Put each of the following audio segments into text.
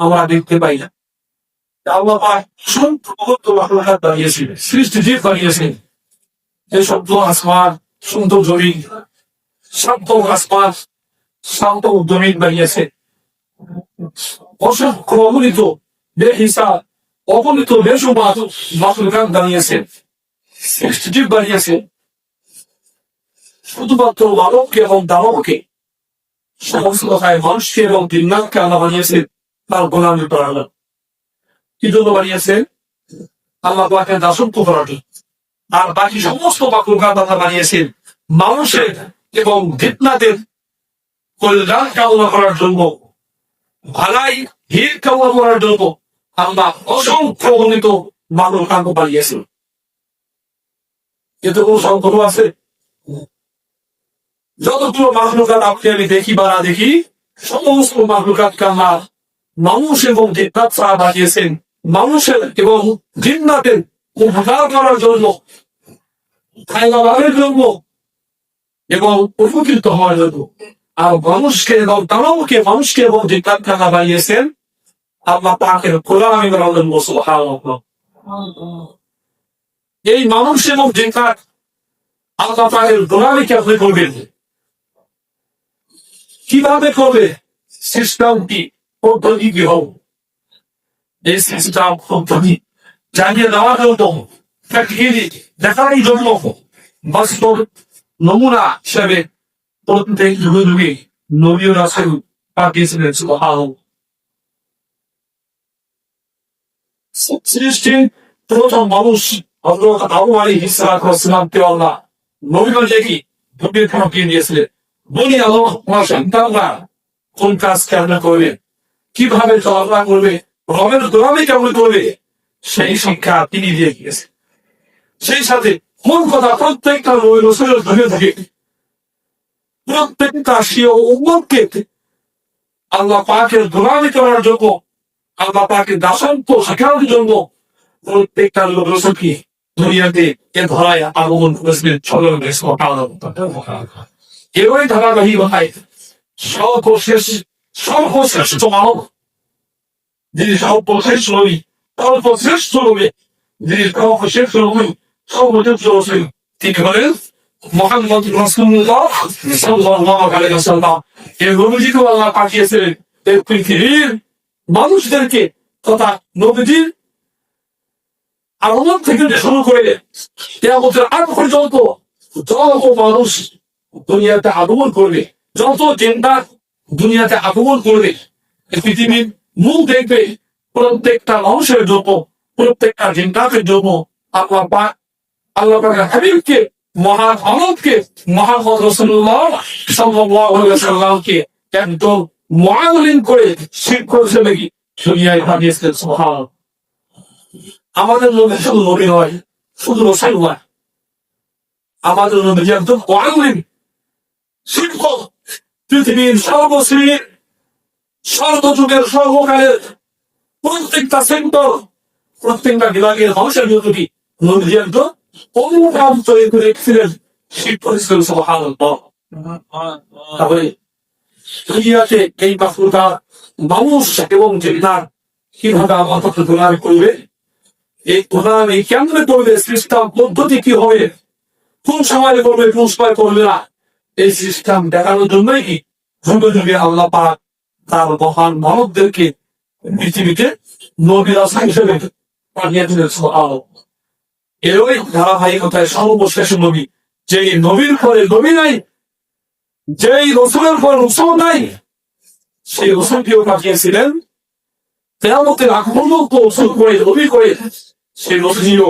আমরা দেখতে পাই না। আল্লাহ পাক সমস্ত মাখলুকাত বানিয়েছেন সৃষ্টি জীব বানিয়েছেন এই শব্দ আসমান, সুন্দর জমিন, শান্ত আসমান, শান্ত জমিন বানিয়েছে। অসংখ্য অগণিত বেহিসাব অগণিত বেসুমাত মাখলুকাত বানিয়েছেন সৃষ্টি জীব বানিয়েছে শুধুমাত্র মানবকে এবং দানবকে। সমস্ত মানুষকে এবং দিননাথকে আল্লাহ বানিয়েছেন। তার গোলামি করার জন্য। কি জন্য বানিয়েছে? আল্লাহ পাকে দাসত্ব করার আর বাকি সমস্ত বাকুকাত আল্লাহ বানিয়েছেন মানুষের এবং ভিতনাদের কল্যাণ কামনা করার জন্য। ভালাই হির কামনা করার জন্য আল্লাহ অসংখ্য গণিত মানব কান্ত বানিয়েছেন। এতে কোনো সংকট আছে? যতগুলো মাহলুকাত আপনি আমি দেখি বা না দেখি, সমস্ত মাহলুকাতকে আল্লাহ মানুষ এবং জিন্নাত ছাড়া বানিয়েছেন। মানুষের এবং জিন্নাতের উপকার করার জন্য খায়লাভের জন্য এবং উপকৃত হওয়ার জন্য। আর মানুষকে এবং দানবকে মানুষকে এবং জিন্নাত খানা বানিয়েছেন আল্লাহ পাকের কোরআন এই মানুষ এবং জিন্নাত আল্লাহ পাকের গোলামিকে আপনি করবেন। কীভাবে করবে? সিস্টেমটি পদ্ধতি কি হোক এই সিস্টেম পদ্ধতি জানিয়ে দেওয়ার জন্য প্র্যাকটিক্যালি দেখানোর জন্য বাস্তব নমুনা হিসেবে প্রত্যেক যুগে যুগে নবীয় রাসেল পাঠিয়েছিলেন সুবহান সৃষ্টি প্রথম মানুষ হযরত আবু আলাইহিস সালাতু ওয়াস সালামকে আল্লাহ নবীগণ দেখি নবীর খানকে দিয়েছিলেন বলি আল্লাহ সন্তানরা কোন কাজ কেমন করবে কীভাবে চলাফেরা করবে? রমের গোলামি কেমন করবে? সেই শিক্ষা তিনি দিয়ে গিয়েছেন সেই সাথে মূল কথা, প্রত্যেকটা নবী রসুলের ধরে থাকে প্রত্যেকটা সিও উম্মতকে আল্লাহ পাকের গোলামি করার জন্য, আল্লাহ পাকের দাসন্ত শেখানোর জন্য প্রত্যেকটা লোক রসুলকে দুনিয়াতে এ ধরায় আগমন করেছিলেন। চলো এবারে ধারাবাহিক ভাই সর্বশেষ সর্বশ্রেষ্ঠ মানব যিনি সর্বশেষ নবী সর্বশ্রেষ্ঠ নবী যিনি সর্বশেষ নবী সর্বশ্রেষ্ঠ রসুল তিনি হলেন মোহাম্মদ রসুল্লাহ সাল্লাল্লাহু আলাইহি ওয়াসাল্লাম এই নবীজিকে আল্লাহ পাঠিয়েছিলেন পৃথিবীর মানুষদেরকে তথা নবীজির আগমন থেকে শুরু করে কেয়ামতের আগ পর্যন্ত যত মানুষ দুনিয়াতে আগমন করবে যত চিন্তা দুনিয়াতে আগমন করবে। পৃথিবীর মুখ দেখবে প্রত্যেকটা মানুষের জন্য প্রত্যেকটা চিন্তাকের জন্য আল্লাহ আল্লাহ হাবিবকে, মহান সাল্লাল্লাহু আলাইহি ওয়াসাল্লামকে একদম মহালিন করে শিক্ষক হিসেবে দুনিয়ায় পাঠিয়েছিলেন সুবহানাল্লাহ। আমাদের নবী শুধু নবী নয়, শুধু রসাই নয়। আমাদের একদম মহালিন শিক্ষক পৃথিবীর সর্বশ্রেণীর সর্বযুগের সর্বকালের প্রত্যেকটা সেক্টর প্রত্যেকটা বিভাগের মানুষের জন্য কি নদী তৈরি করে সবহান তাহলে দুনিয়াতে এই মাফুরটা মানুষ এবং জেনার কীভাবে আমার গোলামি করবে? এই গোলামি কেমন করবে? সিস্টেম পদ্ধতি কি হবে? কোন সময় করবে কোন সময় করবে না? এই সিস্টেম দেখানোর জন্যই কি যুগে যুগে আল্লাহ পাক তার মহান মানবদেরকে পৃথিবীতে হিসেবে পাঠিয়ে দিলেন সুবহানাল্লাহ। এরই ধারাবাহিকতায় সর্বশেষ নবী যে নবীর পরে নবী নাই, যেই রসুলের পর রসুল নাই, সেই রসুলকেও পাঠিয়েছিলেন তেমতের আক্রমণ রসুল করে, নবী করে, সেই রসুলিও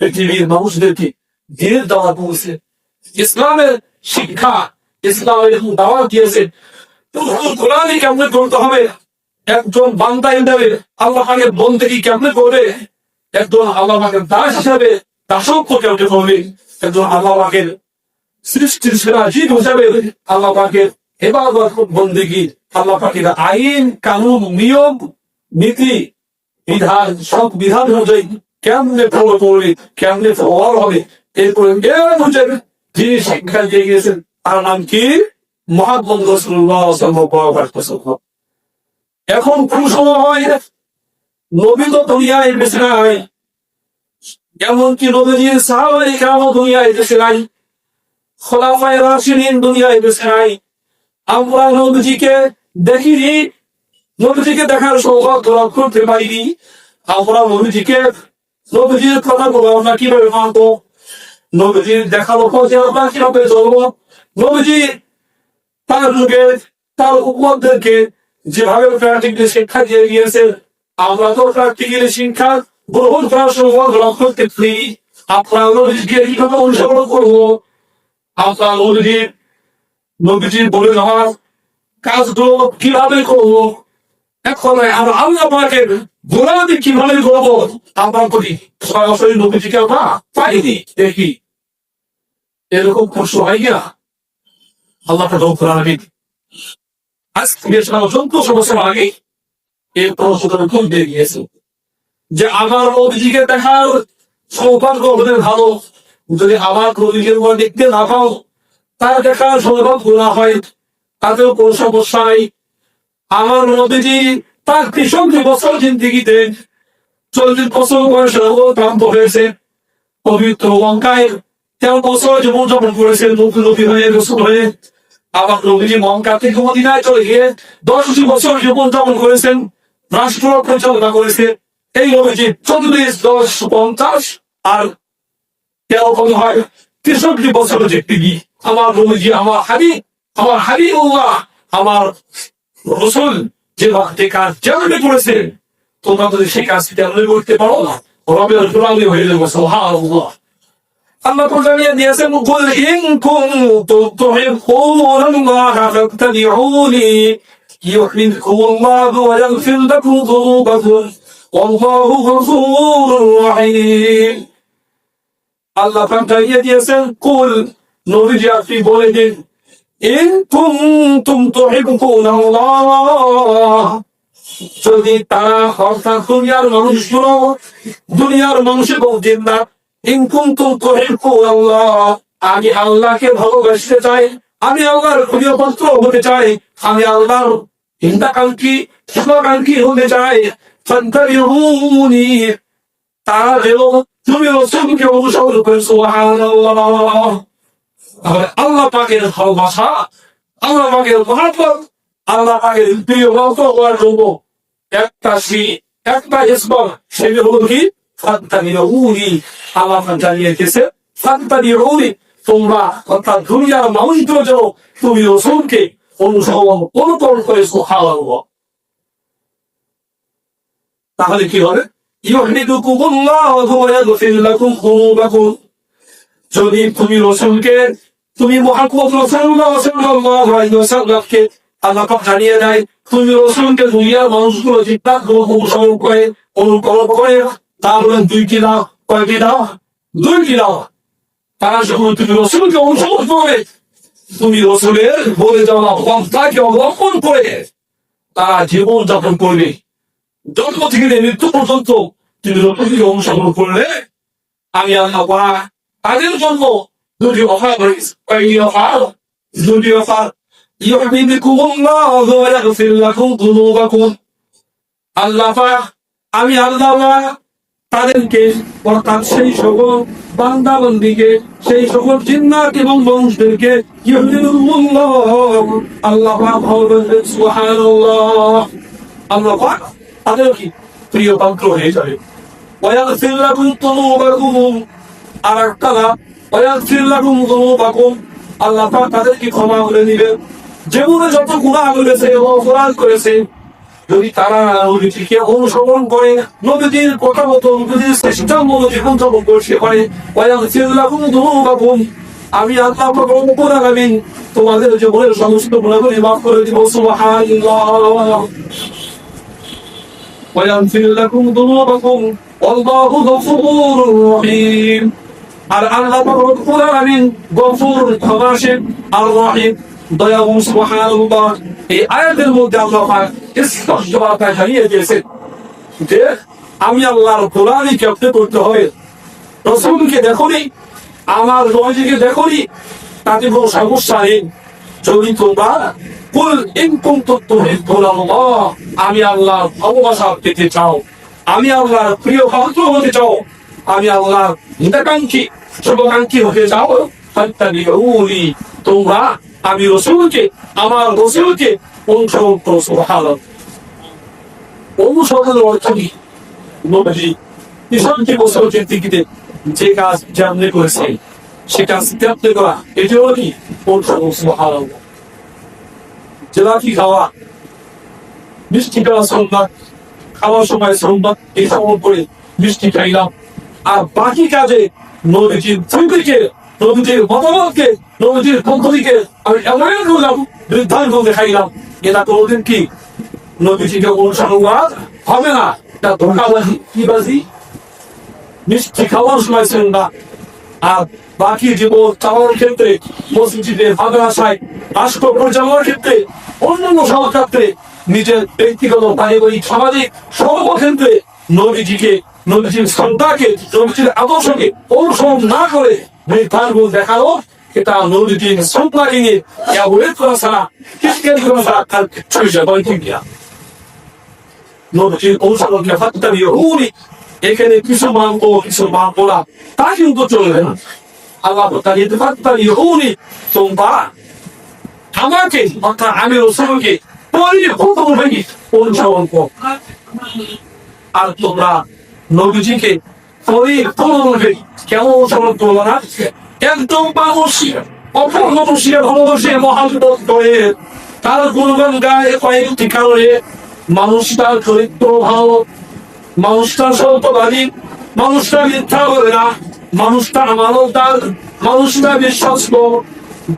পৃথিবীর মানুষদেরকে দিনের দাওয়া পৌঁছে ইসলামের শিক্ষা ইসলামের দাওয়া কোরআনই কেমন করতে হবে? একজন বান্দা হিসেবে আল্লাহ পাকের বন্দেগী কেমনে করে একজন আল্লাহ দাস হিসাবে কেমনে করবে একজন আল্লাহ পাকের সৃষ্টির সেরা জীব হিসাবে আল্লাহ পাকের এবাদত বন্দেগী আল্লাহ আইন, কানুন, নিয়ম, নীতি, বিধান, সব বিধান অনুযায়ী কেমনে ফলো করবে কেমনে হওয়ার হবে, এরপরে এর অনুযায়ী যিনি শিক্ষা দিয়ে গিয়েছেন তার নাম কি? এখন কোন সময় নবী তো নাই। এমনকি নবীজির নাই। খোলাফায় নাই। আমরা নবীজিকে দেখিনি। নবীজিকে দেখার সৌভাগ্য লাভ করতে পারিনি। আমরা নবীজিকে, নবীজির কথাগুলো আমরা কীভাবে মানবো? নবীজির দেখাল পথে আমরা কীভাবে চলবো? নবীজি তার যুগে তার উপদেরকে যেভাবে প্র্যাকটিক্যালি শিক্ষা দিয়ে গিয়েছে আমরা তো প্র্যাকটিক্যালি শিক্ষা গ্রহণ করার নবীজিকে কীভাবে অনুসরণ করব? আপনার নবীজির বলে দেওয়ার কাজগুলো কীভাবে করব? এখন আমরা আল্লাহ পাকের গোলামি কীভাবে করব? আমরা করি সরাসরি নবীজিকে পাইনি, দেখি। এরকম প্রশ্ন হয় কিনা? আল্লাহ রব্বুল আলামিন আজ থেকে অসংখ্য এই প্রশ্নটা খুব গিয়েছে যে আমার নবীজিকে দেখার সৌভাগ্য ভালো। যদি আমার দেখতে না পাও, তার দেখার সৌভাগ্য না হয়, তাতেও কোনো সমস্যা আমার নবীজি তার বছর জিন্দিগিতে চল্লিশ বছর বয়সে ক্রান্ত হয়েছে। পবিত্র লঙ্কায় তেরো বছর জীবন যাপন করেছেন নবী নবী হয়ে, রসুল হয়ে। আবার নবীজি মঙ্কা থেকে চলে গিয়ে দশটি বছর জীবন যাপন করেছেন রাষ্ট্র পরিচালনা করেছে। এই নবীজি চল্লিশ দশ, পঞ্চাশ আর তেরো কত হয় তেষট্টি বছর জিন্দিগি আমার নবীজি, আমার হাবি আমার হাবি আমার রসুল যে ভক্তি কাজ যেমনি করেছে তোমরা যদি সেই কাজটি তেমনি করতে পারো রবের গোলামি হয়ে যাব, সুবহানাল্লাহ। আল্লাহ কোরআনিয়া দিয়েছেন, কুল ইন কুনতুম তুহিব্বুনাল্লাহা ফাত্তাবিউনি ইউহিব্বুকুমুল্লাহু ওয়া ইয়াগফির লাকুম যুনুবাকুম ওয়াল্লাহু গফুরুর রহিম। আল্লাহ কোরআনিয়া দিয়েছেন, কুল নবীজি আপনি বলে দিন, ইন কুনতুম তুহিব্বুনাল্লাহ। যদি তারা অর্থাৎ দুনিয়ার মানুষগুলো, দুনিয়ার মানুষ বলতেন না আল্লাহ। আমি আল্লাহকে ভালোবাসতে চাই, আমি আল্লাহর প্রিয় পাত্র হতে চাই, আমি আল্লাহর হিন্দাকাঙ্ক্ষী শুভাকাঙ্ক্ষী হতে চাই। আল্লাহ আল্লাহ একটা সি একটা সেটা হলো কি? ফান্তাবিহুনি আল্লাহ জানিয়ে দিয়েছে ফান্তাবিহুনি তোমরা অর্থাৎ দুনিয়ার মানুষগুলো যেন তুমি রসুলকে অনুসরণ অনুকরণ করে সুবহানাল্লাহ। তাহলে কি হবে? যদি তুমি রসুলকে, তুমি আল্লাহ পাক জানিয়ে দেয়, তুমি রসুলকে দুনিয়ার মানুষগুলো জিজ্ঞাসা অনুসরণ করে, অনুকরণ করে তা বলেন দুইটি দাও কয়টি দাও দুই দাও তারা যখন তুমি রসুলকে অনুসরণ করে তুমি রসুলের বলে যাওয়া পন্থাকে অবলম্বন করে তারা জীবন যাপন করবে জন্ম থেকে মৃত্যু পর্যন্ত তুমি রসুলকে অনুসরণ করলে আমি আল্লাহ করা তাদের জন্য দুটি অফার কয়েকটি অফার দুটি অফার আল্লাহ আমি আল্লাহ তাদেরকে, অর্থাৎ সেই সকল বান্দা বন্দিকে সেই সকল জিন্নাত এবং ইউহিবুল্লাহ আল্লাহ আল্লাহ তাদের কি? প্রিয় পাত্র হয়ে যাবে। আল্লাহ তাদেরকে ক্ষমা করে দিবেন। জীবনে যত গুনাহ করেছে, অপরাধ করেছে যদি তারা নবীটিকে অনুসরণ করে নবীদের কথা মতো নবীদের শ্রেষ্ঠাঙ্গ জীবন যাপন করছে করে। আমি আল্লাহ আগামী তোমাদের জীবনের সমস্ত গুণাগুলি মাফ করে দিব আর আল্লাহ আর রহিম। দয়ালু সুবহানাল্লাহ। এই আয়াতের মধ্যে আল্লাহ পাক স্পষ্ট ভাবে জানিয়ে দিয়েছেন যে আমি আল্লাহর কোরআনই কেমনে করতে হয়? রসুলকে দেখনি, আমার নজিকে দেখনি, তাতে কোনো সমস্যা নেই। যদি তোমরা কুল ইনকুম আল্লাহ, আমি আল্লাহর ভালোবাসা পেতে চাও, আমি আল্লাহর প্রিয় ভক্ত হতে চাও, আমি আল্লাহর হিতাকাঙ্ক্ষী শুভাকাঙ্ক্ষী হতে চাও তোমরা আমি রসুলকে, আমার রসুলকে অনুসরণ করো, সুবহানাল্লাহ। অনুসরণের অর্থ কি? যে কাজ জানলে করেছে, সে কাজ করা, এটি কি? জেলাকি খাওয়া? মিষ্টি খাওয়া সম্মান খাওয়ার সময় সম্মান এই সময় করে মিষ্টি খাইলাম। আর বাকি কাজে নদীজির থিঙ্কিকে নদীজির মতামতকে নদীজির পদ্ধতিকে আমি এমন করলাম নির্ধারণ করে খাইলাম এটা কোনোদিন কি হবে না। এটা ধোকাবাজি কি বাজি? মিষ্টি সময় ছিলেন না আর বাকি চালানোর ক্ষেত্রে মসজিদে রাষ্ট্র পরিচালনার ক্ষেত্রে, অন্যান্য সব ক্ষেত্রে নিজের ব্যক্তিগত পারিবারিক, সামাজিক সর্বক্ষেত্রে নবীজিকে, নবীজির সন্তানকে নবীজির আদর্শকে অনুসরণ না করে বৃদ্ধার নির্ধারণ দেখাল। নবীজির সন্তানকে নিয়ে অ্যাভয়েড করা ছাড়া কৃষ্ণের করা ছাড়া তার ছুঁয়ে যাবে ঠিক না নবীজির অনুসরণকে ফাত্তা দিয়ে হুনি এখানে কিছু মানবো কিছু মানবো না তা কিন্তু চলবে না। আল্লাহ তালিয়ে ফাত্তা দিয়ে হুনি তোমরা আমাকে, অর্থাৎ আমি রসুলকে পরিপূর্ণভাবে অনুসরণ কর। আর তোমরা নবীজিকে পরিপূর্ণভাবে কেন অনুসরণ করব না? একদম মানুষ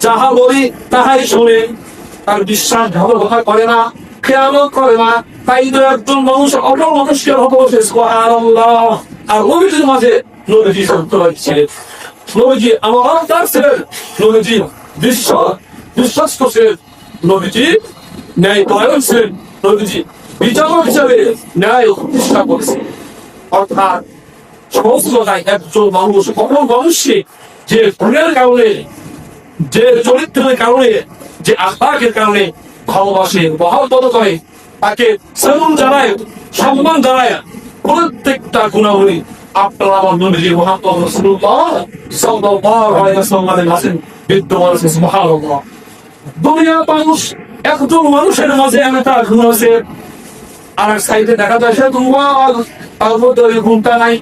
যাহা বলি তাহাই শোনে তার বিশ্বাস ভালোবাসা করে না খেয়াল করে না, তাই তো একজন মানুষ অপর মানুষকে ভালোবাসে আর নবীজির মাঝে নবীজি সত্য ছিলেন নবীজি আমার অন্তর ছিলেন নবীজি বিশ্ব বিশ্বস্ত ছিলেন নবীজি ন্যায় পরায়ণ ছিলেন নবীজি বিচারক হিসাবে ন্যায় প্রতিষ্ঠা করেছে অর্থাৎ একজন মানুষ যে গুণের কারণে, যে চরিত্রের কারণে, যে আখলাকের কারণে ভালোবাসে, মহাব্বত করে, তাকে সেলুন জানায়, সম্মান জানায়, প্রত্যেকটা গুণাবলী আপনার আমার নবীজি রাসূলুল্লাহ সাল্লাল্লাহু আলাইহি ওয়াসাল্লামের কাছে বিদ্যমান আছে, সুবহানাল্লাহ। দুনিয়া মানুষ, একজন মানুষের মাঝে একটা গুণ আছে। আর এক সাইডে দেখা যায় সে নাই।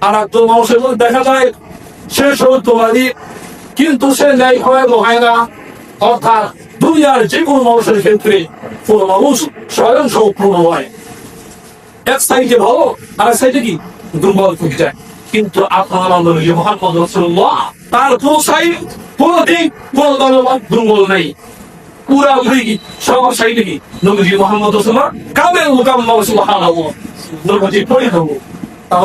আর একজন মানুষের মধ্যে দেখা যায় সে কিন্তু সে ন্যায় হয় হয় না। অর্থাৎ দুনিয়ার যে কোনো মানুষের ক্ষেত্রে কোনো মানুষ স্বয়ং সম্পূর্ণ হয়। এক সাইডে ভালো আর এক সাইডে কি? দুর্বল থেকে যায়। কিন্তু আপনার তার দুর্বল নেই।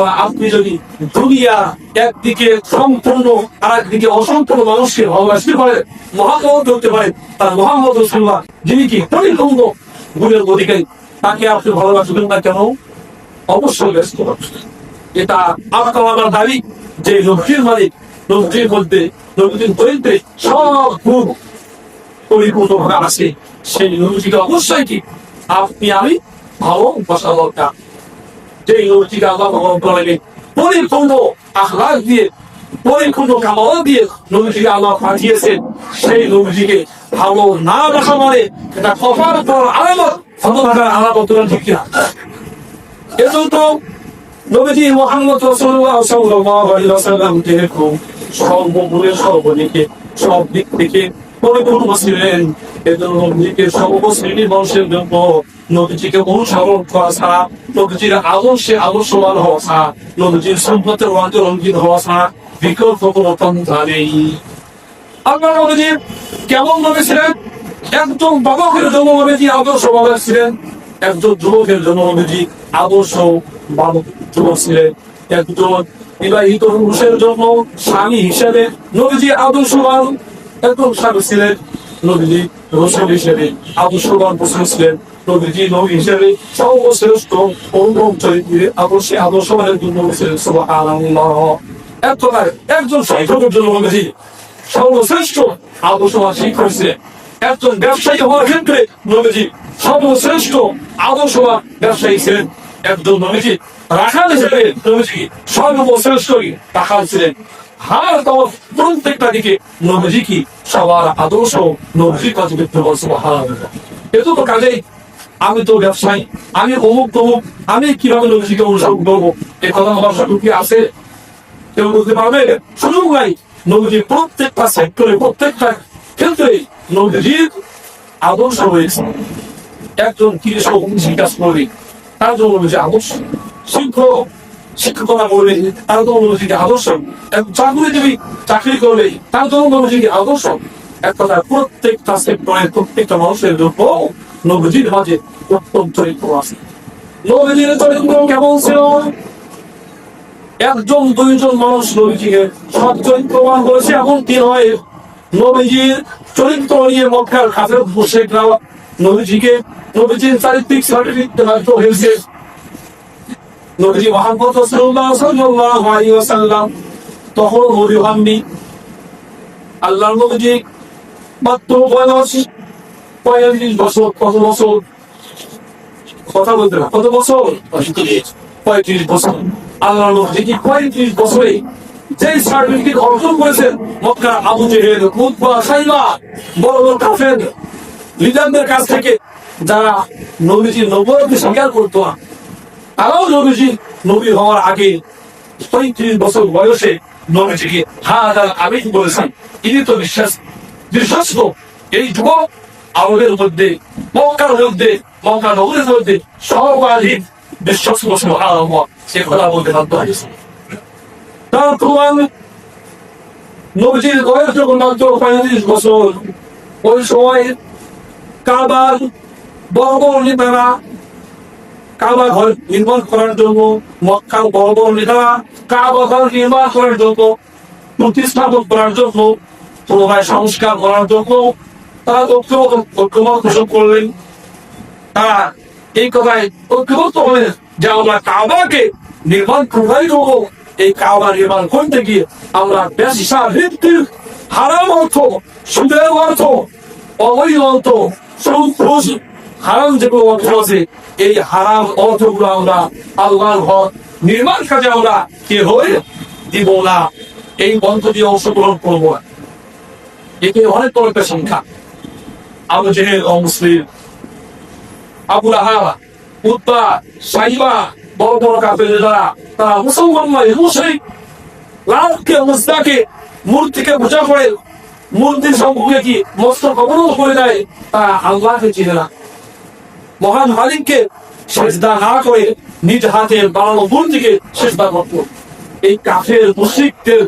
আপনি যদি দুনিয়া একদিকে সম্পূর্ণ আর একদিকে অসম্পূর্ণ মানুষকে ভালোবাসতে পারে মহাম্মদ হতে পারে তার মোহাম্মদ রসুল্লাহ যিনি কি? পরিপূর্ণ গুণের অধিকারী। তাকে আপনি ভালোবাসবেন না কেন? অবশ্যই ব্যস্ত এটা আপনার আমার দাবি যে লক্ষ্মীর মালিক লক্ষ্মীর মধ্যে লক্ষ্মীর দরিদ্রে সব গুণ পরিপূর্ণ ভাবে আছে। সেই লক্ষ্মীকে অবশ্যই কি আপনি, আমি ভালোবাসা দরকার। যে নবীজিকে আল্লাহ ভগবান করেন পরিপূর্ণ আহ্লাদ দিয়ে, পরিপূর্ণ কামাল দিয়ে নবীজিকে আল্লাহ পাঠিয়েছেন। সেই নবীজিকে ভালো না দেখা মানে এটা কপার পর আলামত ভালো থাকার আলামত ঠিক কিনা? এজন্য নবীজি মোহাম্মদ রাসূলুল্লাহ সাল্লাল্লাহু আলাইহি যেরকম সর্বগুণে সর্বদিকে সব দিক থেকে পরিপূর্ণ ছিলেন। এজন্য জন্য নবীজিকে অনুসরণ করা ছাড়া, নবীজির আদর্শে হওয়া ছাড়া, নবীজির হওয়া ছাড়া বিকল্প কোনো নেই। আপনার নবীজি কেমন নবী ছিলেন? একদম বাবা করে জন্ম নবীজি আদর্শ বাবা ছিলেন, একজন যুবকের জন্য নবীজি আদর্শ বালক। যুবক ছিলেন। একজন বিবাহিত পুরুষের জন্য স্বামী হিসেবে নবীজি আদর্শবান। একজন স্বামী ছিলেন নবীজি রসুল হিসেবে আদর্শবান পুরুষ ছিলেন। নবীজি নবী হিসেবে সর্বশ্রেষ্ঠ অনুপম চরিত্রে আদর্শে আদর্শবানের জন্য ছিলেন। সুবহানাল্লাহ। এক কথায় একজন শিক্ষকের জন্য নবীজি সর্বশ্রেষ্ঠ আদর্শবান শিক্ষক ছিলেন। একজন ব্যবসায়ী হওয়ার ক্ষেত্রে নবীজি সর্বশ্রেষ্ঠ আদর্শবান ব্যবসায়ী ছিলেন। একজন নবীজি, রাখাল হিসেবে সর্বশ্রেষ্ঠ ছিলেন। কি? সবার আদর্শ আমি তো ব্যবসায়ী, আমি অমুক তমুক, আমি কীভাবে নবীজিকে অনুসরণ করব? এ কথা আমার সাথে কি আছে? কেউ বলতে পারবে? সুযোগ নাই। নবীজি প্রত্যেকটা সেক্টরে প্রত্যেকটা ক্ষেত্রে নবীজির আদর্শ রয়েছে। একজন কৃষক জিজ্ঞাস করবে আদর্শ। শিক্ষক শিক্ষকতা আদর্শ। চাকরি জন্য নবীজিকে আদর্শ। এক কথা প্রত্যেকটা প্রত্যেকটা মানুষের জন্য নবীজির মাঝে চরিত্র আছে। নবীজির চরিত্র কেমন ছিল? একজন, দুইজন মানুষ নবীজিকে সৎ চরিত্রবান করেছে এমন কি নয়। নবীজির চরিত্র নিয়ে মক্কার মুশেকরা হয়েছে। নবীজি সাল্লাল্লাহু আলাইহি ওয়াসাল্লাম, তখন নবী আল্লাহর নবীজি মাত্র বয়স বছর, কত বছর? কথা বলতে কত বছর? পঁয়ত্রিশ। বছর। আল্লাহ নবী কি পঁয়ত্রিশ বছরে যে সার্টিফিকেট অর্জন করেছেন? আবু জেহেল সাইবা, বড় বড় কাফের। লিডারদের কাছ থেকে যারা নবীজির নবরকে স্বীকার করতো তারাও নবীজি নবী হওয়ার আগে পঁয়ত্রিশ বছর বয়সে নবীজিকে হা হাজার আমি বলেছেন। ইনি তো বিশ্বাস বিশ্বস্ত এই যুবক আমাদের মধ্যে, মক্কার মধ্যে, মক্কা নগরের মধ্যে সর্বাধিক বিশ্বস্ত সুবহানাল্লাহ সে কথা বলতে বাধ্য হয়েছে। তার প্রমাণ নবীজির বয়স যখন মাত্র পঁয়ত্রিশ বছর, ওই সময় কাবার কাবা ঘর নির্মাণ করার জন্য, মক্কা কাবা ঘর নির্মাণ করার জন্য, প্রতিস্থাপন করার জন্য, পুনরায় সংস্কার করার জন্য তারা পোষণ করলেন। তারা এই কথায় ঐক্যবদ্ধ হলেন যে আমরা কাবাকে নির্মাণ প্রভাবিত হব এই কাবা নির্মাণ করতে গিয়ে আমরা ব্যবসা ভিত্তির হারাম অর্থ সুদের অর্থ, অবৈধ অর্থ হারাম অর্থ আছে এই হারাম অর্থগুলো আমরা আল্লাহর নির্মাণ কাজে আমরা কে দিব না এই মন্ত্র দিয়ে অংশগ্রহণ অনেক সংখ্যা আবু জেহেল মুসলিম আবু উত্তা সাইবা বড় বড় কাপের যারা তারা মুসলমান নয় মুশরিক লালকে মুস্তাকে মূর্তিকে পূজা করে মূর্তির সম্পর্কে কি মস্তক অবরোধ করে দেয়? তারা আল্লাহকে চিনে না। মহান মালিককে সেজদা না করে নিজ হাতে বানানো মূর্তিকে সেজদা করত। এই কাফের মুশরিকদের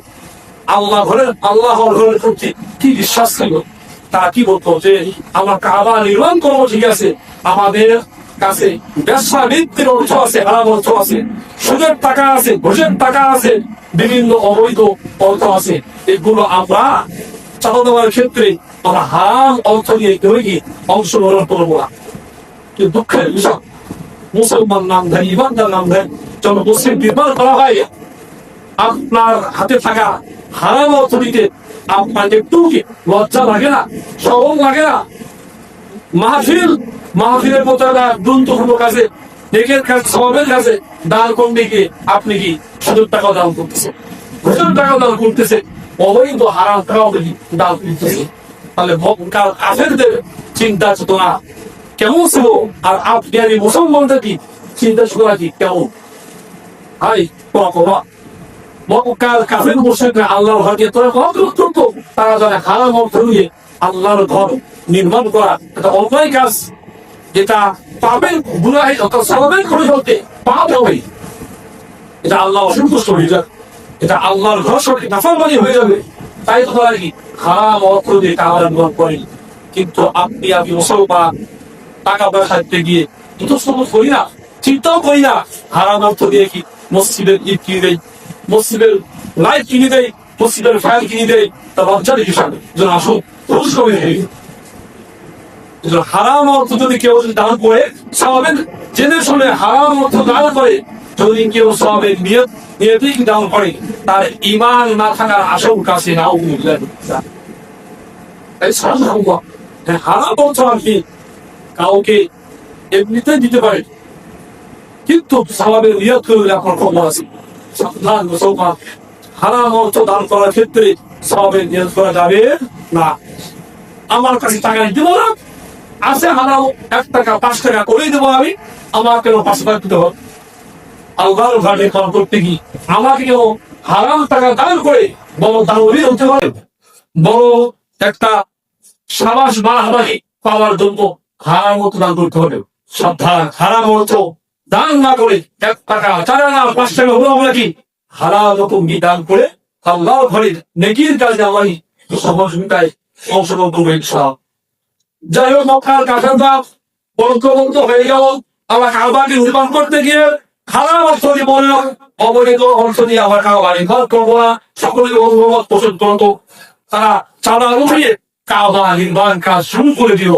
আল্লাহ ঘরের, আল্লাহর ঘরের প্রতি কি বিশ্বাস ছিল? তারা কি বলতো যে, আমরা কাবা নির্মাণ করব ঠিক আছে, আমাদের কাছে ব্যবসা ভিত্তির অর্থ আছে, হারাম অর্থ আছে, সুদের টাকা আছে, ঘুষের টাকা আছে, বিভিন্ন অবৈধ অর্থ আছে। এগুলো আমরা চাঁদা দেওয়ার ক্ষেত্রে আমরা হারাম অর্থ নিয়ে কেউ কি অংশগ্রহণ করব না। দুঃখের বিষয়, মুসলমান নাম দেন ইমানদার নাম দেন যখন মুসলিম নির্মাণ করা হয়, আপনার হাতে থাকা হারাম অর্থ দিতে আপনার একটু লজ্জা লাগে না সরম লাগে না। মাহফিল, মাহফিলের মতো একটা গুরুত্বপূর্ণ কাজে, নেকের কাজ সবের কাছে দাঁড় করবে কি আপনি কি সুদের টাকা দান করতেছে ঘুষের টাকা দান করতেছে অবৈধ হারাম দান করতেছে তাহলে কাফেরদের চিন্তা চেতনা কেমন ছিল? আর আপনি মুসলমানদের কি চিন্তা চেতনা কি কেমন? কোয়া কোয়া মক্কার কাফের মুশরিকরা আল্লাহর ঘরকে তোরা অত্যন্ত তারা যারা হারাম অর্থ আল্লাহর ঘর নির্মাণ করা এটা অন্যায় কাজ, যেটা পাবেন গুনাহে যত সালাবেন করে পাপ হবে। এটা আল্লাহ অসন্তুষ্ট হয়ে যাবে এটা আল্লাহর ঘর সরকার নাফরমানি হয়ে যাবে। তাই তো তারা কি? হারাম অর্থ দিয়ে টাকা নির্মাণ করেন। কিন্তু আপনি, আমি মুসলমান, টাকা পয়সা দিতে গিয়ে ইতস্তত করি না, চিন্তাও করি না। হারাম অর্থ দিয়ে কি? মসজিদের ঈদ কিনে দেয় মসজিদের লাইট কিনে দেয় মসজিদের ফাইল কিনে দেয় তা বাচ্চাদের হিসাবে যেন রোজ করে দেয় হারাম অর্থ যদি কেউ যদি দান করে, স্বাভাবিক জেনে শুনে হারাম অর্থ দান করে যদি কেউ স্বাভাবিক নিয়ত নিয়তেই দান করে, তার ইমান না থাকার আশঙ্কা নাও তাই সাধারণ হারাম আর কি? কাউকে এমনিতে দিতে পারে। কিন্তু নিয়ত খবর আছে। অর্থ দান করার ক্ষেত্রে স্বাভাবিক নিয়ত করা যাবে না। আমার কাছে টাকা দিব না। আছে হারাও এক টাকা, পাঁচ টাকা করে দেবো আমি। আমার কেন পাঁচ টাকা দিতে হবে। আলগার ঘাটে কল করতে কি আমাকে হারাম টাকা দান করে বড় হতে পারে বড় একটা সাবাস বা হারাহি পাওয়ার জন্য হারাম মতো দান করতে হবে। সাবধান, হারাম অর্থ দান না করে এক টাকা আনা পাঁচ টাকা হলো আমরা কি? হারাম রকম দান করে আল্লাহ ঘরে নেকির কাজে আমি সহযোগিতায় অংশগ্রহণ করব যাই হোক, মক্কার কাঠাটা বন্ধ হয়ে গেল। আবার কাবাকে নির্মাণ করতে গিয়ে খারাপ অর্থ দিয়ে বলল অবৈধ অর্থ দিয়ে আবার কাবা নির্মাণ করব না। সকলে অভিভাবক পোষণ করতো তারা চাঁদা উঠিয়ে কাবা নির্মাণ কাজ শুরু করে দিল।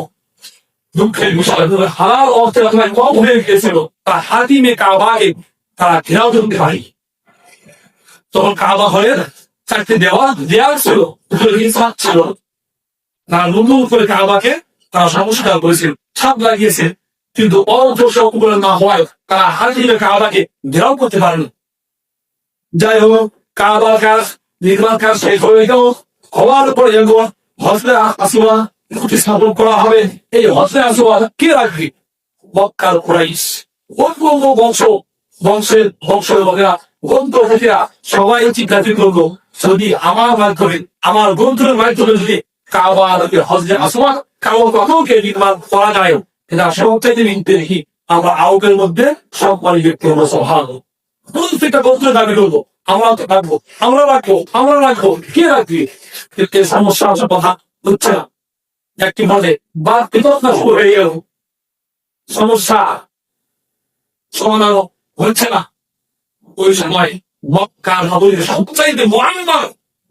দুঃখের বিষয় হালাল অর্থের আপনার কম হয়ে গিয়েছিল। তার হাতিমে কাবাকে তারা ঘেরাও করতে পারি তখন কাবা হয়ে চারটে দেওয়া দেওয়া ছিল ছিল। তারা নতুন করে কাবাকে তারা সংস্কার করেছিল। ছাপ লাগিয়েছে। কিন্তু অর্থ সংকুল না হওয়ায় তারা হাতিমে কাবাকে ঘেরাও করতে পারেন। যাই হোক কাবার কাজ, নির্মাণ কাজ শেষ হয়ে গেল। হওয়ার পরে যখন হসলে আসুয়া প্রতিস্থাপন করা হবে। এই হসলে আসুয়া কে রাখবে? মক্কার কুরাইশ। অন্য বংশ, বংশের বংশের লোকেরা গ্রন্থ লোকেরা সবাই চিন্তাতি করল, যদি আমার মাধ্যমে, আমার গ্রন্থের মাধ্যমে যদি কাবার হজরে আসুয়া কারও কে নির্মাণ করা যায়? সবচাইতে মিনতে দেখি আমরা আউটের মধ্যে সব মানে ব্যক্তি দাবি করব? আমরা তো রাখব। আমরা আমরা সমস্যা আসা কথা হচ্ছে না। একটি বলে বা কৃতজ্ঞতা শুরু গেল। সমস্যা সমাধান হচ্ছে না। ওই সময় মক্কা নগরীর সবচাইতে মহানবার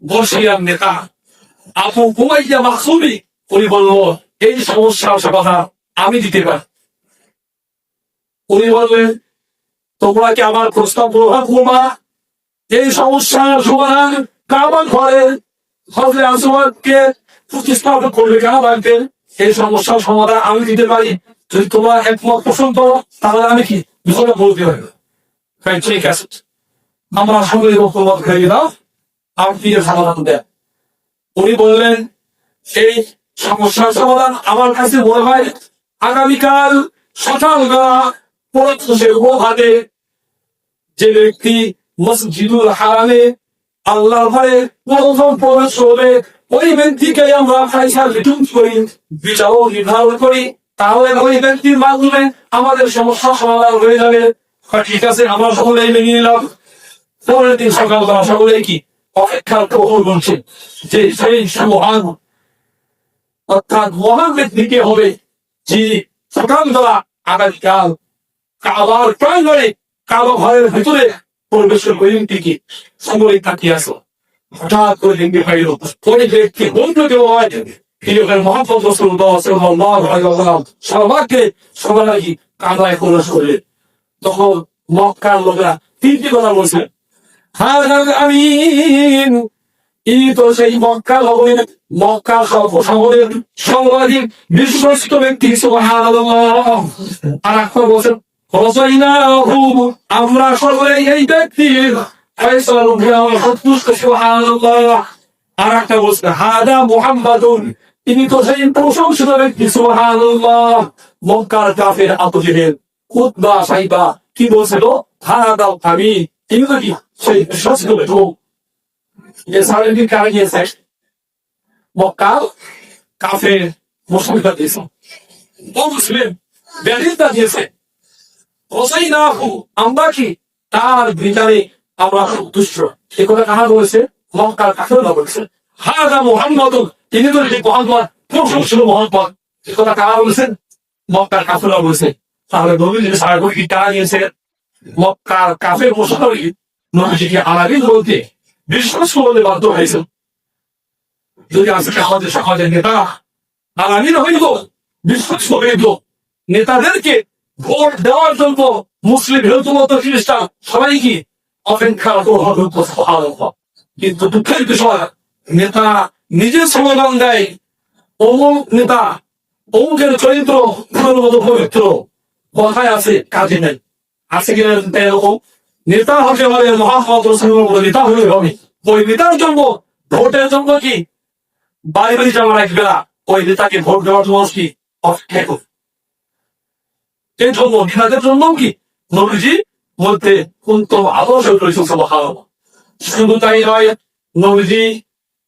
বর্ষিয়ার নেতা আপু কুমাইয়া মাসুমি উনি বলল, এই সমস্যা সমাধান আমি দিতে পারি। উনি বললেন তোমরা কি আমার প্রস্তাব গ্রহণ করবা? এই সমস্যার সমাধান কাবার ঘরে হজরে আসমানকে প্রতিস্থাপন করবে বাড়িতে এই সমস্যার সমাধান আমি দিতে পারি। যদি তোমার একমত করো, তাহলে আমি কি বিষয়টা বলতে হবে ঠিক আছে। আমরা সঙ্গে বক্তব্য খেয়ে দাও আপনি সমাধান দেন উনি বললেন, এই সমস্যার সমাধান আমার কাছে মনে হয় আগামীকাল সকালবেলা পরশের হাতে যে ব্যক্তি মসজিদুল হারামে আল্লাহ ঘরে প্রথম প্রবেশ করবে ওই ব্যক্তিকে আমরা ফাইসাল রিটুন করি বিচারও নির্ধারণ করি। তাহলে ওই ব্যক্তির মাধ্যমে আমাদের সমস্যা সমাধান হয়ে যাবে। হ্যাঁ, ঠিক আছে আমরা সকলেই মেনে নিলাম। পরের দিন সকালবেলা সকলেই কি অপেক্ষার প্রহর বলছে যে সেই মহান অর্থাৎ মহান ব্যক্তিকে হবে। যিনি সকালবেলা আগামীকাল কাবার প্রাঙ্গণে কাবা ঘরের ভিতরে প্রবেশ করেন সকলে তাকিয়ে আসো হঠাৎ করে দেখতে পাইল ওই ব্যক্তি বন্ধু কেউ হয় আলাইহি ওয়াসাল্লাম সবাইকে সবার করলেন তখন মক্কার লোকেরা তিনটি কথা বলছে হ্যাঁ আমিন, এই তো সেই মক্কা লগের মক্কা শহরের সর্বাধিক বিশ্বস্ত ব্যক্তি আমরা সকলে এই আর একটা হাদা তিনি তো সেই প্রশংসিত ব্যক্তি, সুবহানাল্লাহ। মক্কার কাফের আবু জেহেল উতবা সাইবা কি বলছিল? হাদা আমি তিনি তো কি সেই বিশ্বস্ত ব্যক্তি? যে কারা গিয়েছে? মক্কা কাফের মুসলিমরা দিয়েছে ও মুসলিম ব্যাধিতা দিয়েছে ওসাই না আমরা কি তার বিচারে আমরা সন্তুষ্ট এ কথা কাহা বলেছে মক্কার কাফেররা বলেছে হাদা মোহাম্মদ তিনি তো যে মোহাম্মদ প্রশংসিত মোহাম্মদ এ কথা কাহা বলেছেন মক্কার কাফেররা বলেছে তাহলে নবীজি সারা করে কি টাকা নিয়েছে মক্কার কাফের মোশারি নবীজিকে আলাদা বলতে বিশ্বাস করতে বাধ্য হয়েছে যদি আজকে আমাদের সমাজের নেতা আগামী হইব বিশ্বাস হইব নেতাদেরকে ভোট দেওয়ার জন্য মুসলিম হিন্দুমত খ্রিস্টান সবাই কি অপেক্ষা কিন্তু দুঃখের বিষয় নেতা নিজের সমাধান দেয়, অমুক নেতা, অমুকের চরিত্র পুরোর পবিত্র, কথায় আছে, কাজে নেই। আছে কিনা এরকম নেতা হতে হবে মহাসমাজ নেতা হলে হবে। ওই নেতার জন্য, ভোটের জন্য কি বাড়ি বাড়ি জমা রাখবে ওই নেতাকে ভোট দেওয়ার জন্য কি? অপেক্ষা এই জন্য জন্য কি? নবীজি বলতে কোনতো আদর্শ সমাহার শুধু তাই নয়, নবীজি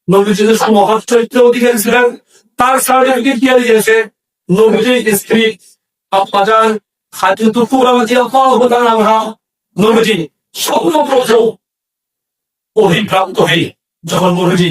নবীজি যে মহৎ চরিত্র অধিকারী ছিলেন, তার সার্টিফিকেট দিয়ে দিয়েছে? নবীজি স্ত্রী আপাজান হাজিতুল কুরামাজি আল্লাহ নবীজি স্বপ্ন প্রচুর অভিভ্রান্ত হয়ে যখন নবীজি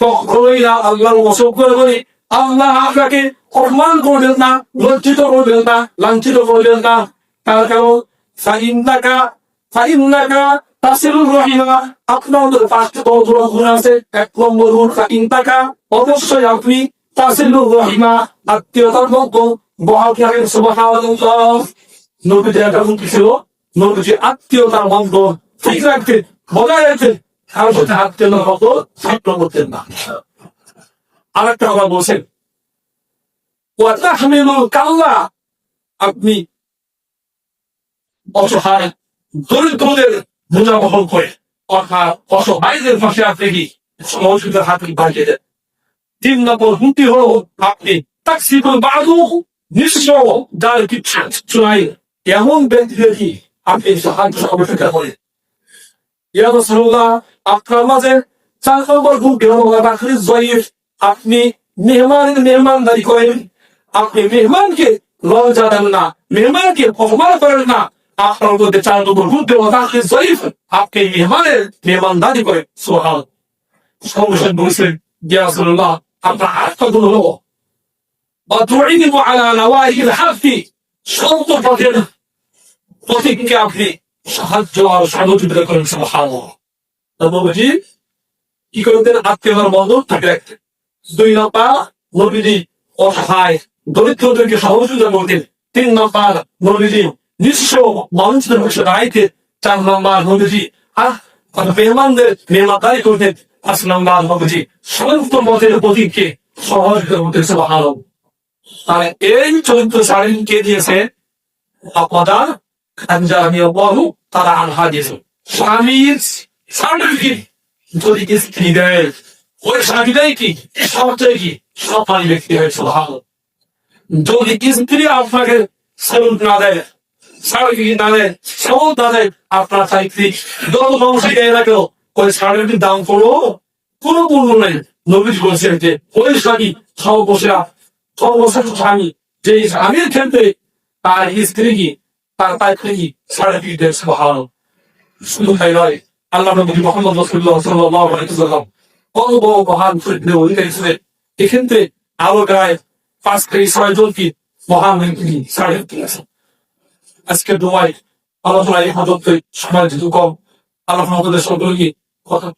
কখনোই না আল্লাহর করে বলি, আল্লাহ আপনাকে অপমান করবেন না, লজ্জিত করবেন না, লাঞ্ছিত করবেন না। তার কারণ তাসিরুর রহিমা। এক নম্বর তাসিরুর রহিমা, আত্মীয়তার একটা ছিল আত্মীয়তার মন্ত্র ঠিক রাখতে, বজায় রাখতে কারোর সাথে আত্মীয়তার মতো ছাত্র করতেন না। আরেকটা কথা বলছেন কাল্লা আপনি অসহায়, দরিদ্রদের বোঝা করে, অর্থাৎ অসহায়দের পাশে আপনি কি সহযোগিতার হাত বাড়িয়ে দেন? তিন নম্বর হুমকি হল আপনি তাকসিবুল বাদু নিঃস্ব যার কিছু নাই। এমন ব্যক্তিদের কি আপনি সাহায্য সহযোগিতা করেন? ইয়া রাসূলুল্লাহ আপনার মাঝে চার নম্বর হুমকি হল বাকরি জয়ীফ আপনি মেহমানের মেহমানদারি করেন আপনি মেহমানকে লজ্জা দেন না মেহমানকে অপমান করেন না আপনার মধ্যে চার নম্বর বুদ্ধি ও তাকে জয়ীফ আপনি মেহমানের মেহমানদারি করেন সোহাল সমস্যা বলছেন গিয়াসুল্লাহ আপনার আটটা গুণ হলো وتعينه على نواهي الحق সন্ত পথের পথিককে আপনি সাহায্য আর সহযোগিতা করেন কি করতেন থাকে রাখতেন। দুই নম্বর নবীজি অসহায়, দরিদ্রদেরকে সহযোগিতা করতেন। তিন নম্বর নবীজি নিঃস্ব মানুষদের চার নম্বর নবীজি, আহ মেহমানদের করতেন। পাঁচ নম্বর নবীজি সমস্ত মতের প্রতীককে সহযোগিতা করতেন সুবহান তাহলে এই চরিত্র সারিন কে দিয়েছে? আপনার আপনার চাকরি যত কেউ ওই সার্টিফিকেট দাম করো কোনো মূল্য নেই। নবীজ যে, ওই স্বামী সর্বশেষ সর্বশেষ স্বামী যে স্বামীর ক্ষেত্রে তার স্ত্রী কি? তার চাকরি কি সার্টিফিকেট দেয় ভালো শুধু তাই নয় আল্লাহ নবী মোহাম্মদ রসুল্লাহ সাল্লাহ আলাইসাল্লাম কত বড় মহান চরিত্রের অধিকারী ছিলেন এক্ষেত্রে আরও গায়ে পাঁচ থেকে ছয় জন কি মহান ব্যক্তি সাড়ে আছে আজকে দোয়াই আলোচনা এই পর্যন্ত সময় যেহেতু কম আলোচনা আমাদের সকলে কি কথা